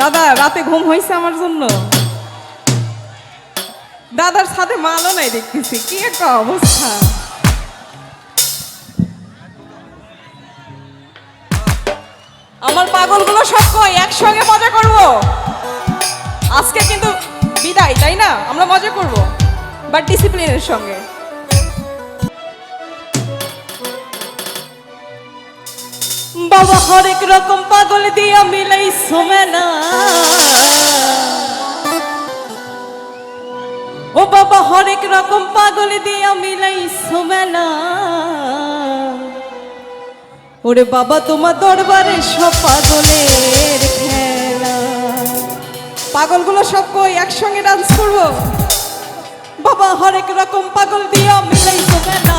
দাদা, রাতে ঘুম হয়েছে আমার জন্য। দাদার সাথে মালও নাই দেখতেছি, কি একটা অবস্থা। আমার পাগলগুলো সব কই? একসঙ্গে মজা করব? আজকে কিন্তু বিদায়, তাই না? আমরা মজা করব। বাট ডিসিপ্লিনের সঙ্গে। বাবা হরেক রকম পাগল দিয়া মিলাই সোমে না। ও বাবা হরেক রকম পাগল দিয়া মিলাই সোমে না। ওরে বাবা, তোমার দরবারে সব পাগলের খেলা। পাগলগুলো সব কই? একসঙ্গে ডান্স করব? বাবা হরেক রকম পাগল দিয়া মিলাই সোমেনা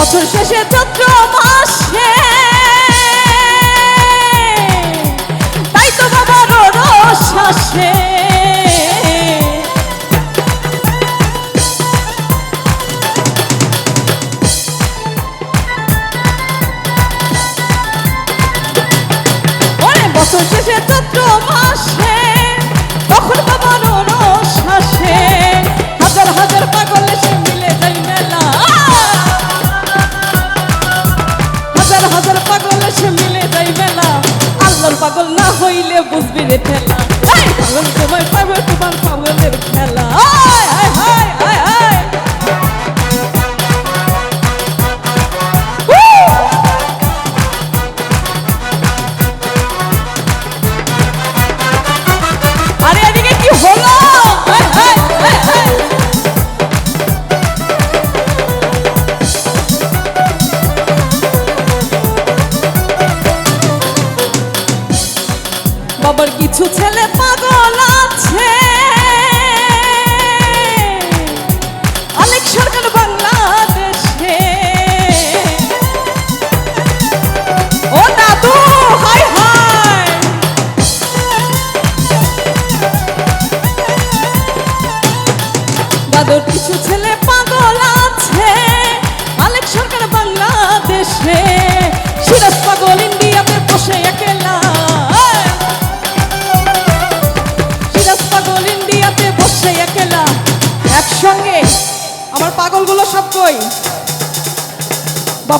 বছর শেষে চৈত্র মাসে। তাই তো বাবার রস আসে। বছর শেষে চৈত্র মাসে, তখন বাবার রস আসে। হাজার হাজার পাগল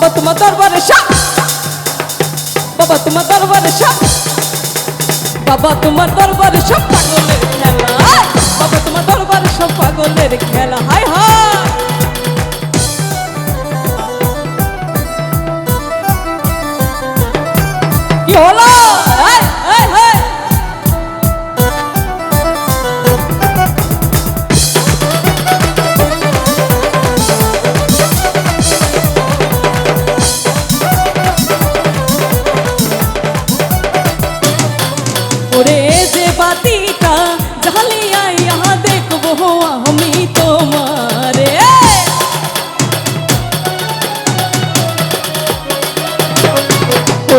বাবা, তোমার দরবারে সাপ বাবা, তোমার দরবারে সাপ বাবা, তোমার দরবারে সব পাগলের খেলা। বাবা, তোমার দরবারে সব পাগলের খেলা। হায় হায়। কি হলো?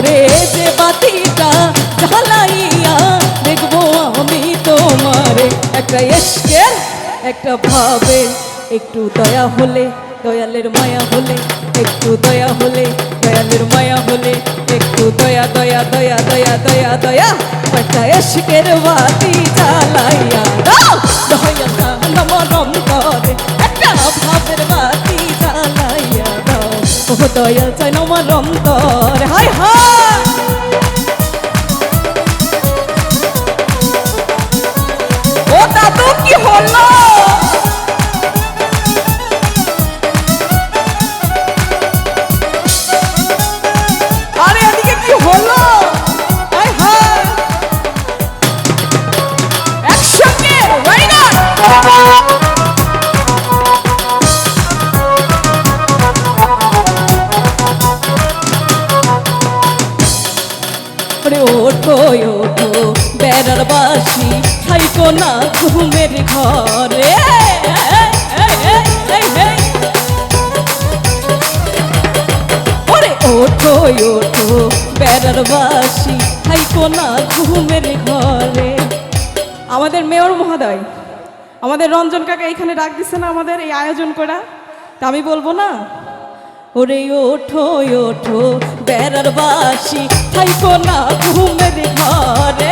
করে যে বাতিটা ঢালাইয়া দেখব আমি তোমারে। একটা এসকের, একটা ভাবে, একটু দয়া হলে, দয়ালের মায়া হলে, একটু দয়া হলে, দয়ালের মায়া হলে, একটু দয়া দয়া দয়া দয়া দয়া দয়া। একটা এসকের বাতি জ্বালাইয়া দয়াল ওরে ওঠো ওঠো, বেড়ার বাসি থাইকো না ঘুমের ঘরে। ওরে ওঠো ওঠো, বেড়ার বাসি থাইকো না ঘুমের ঘরে। আমাদের মেয়র মহোদয়, আমাদের রঞ্জন কাকা এখানে ডাক দিছে না আমাদের এই আয়োজন করা। তা আমি বলব না? ওরে ওঠো ওঠো, বেড়ার বাসি থাইকো না ঘুমের ঘরে।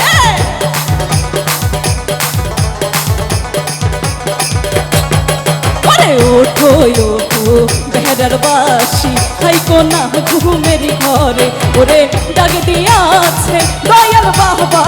ওরে ওঠো ওঠো, বেড়ার বাসি থাইকো না ঘুমের ঘরে। ওরে ডাক দিয়াছে, দয়াল বাহবার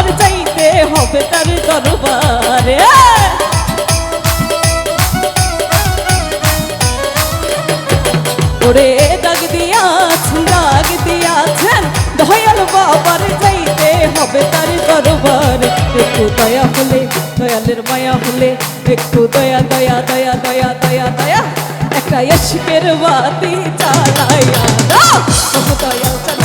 বাবার যাইতে হবে তার দরবার। একটু দয়া হলে, দয়ালের মায়া হলে, একটু দয়া দয়া দয়া দয়া দয়া দয়া। একটা ইশকের বাতি চালাইয়া দাও। চালামা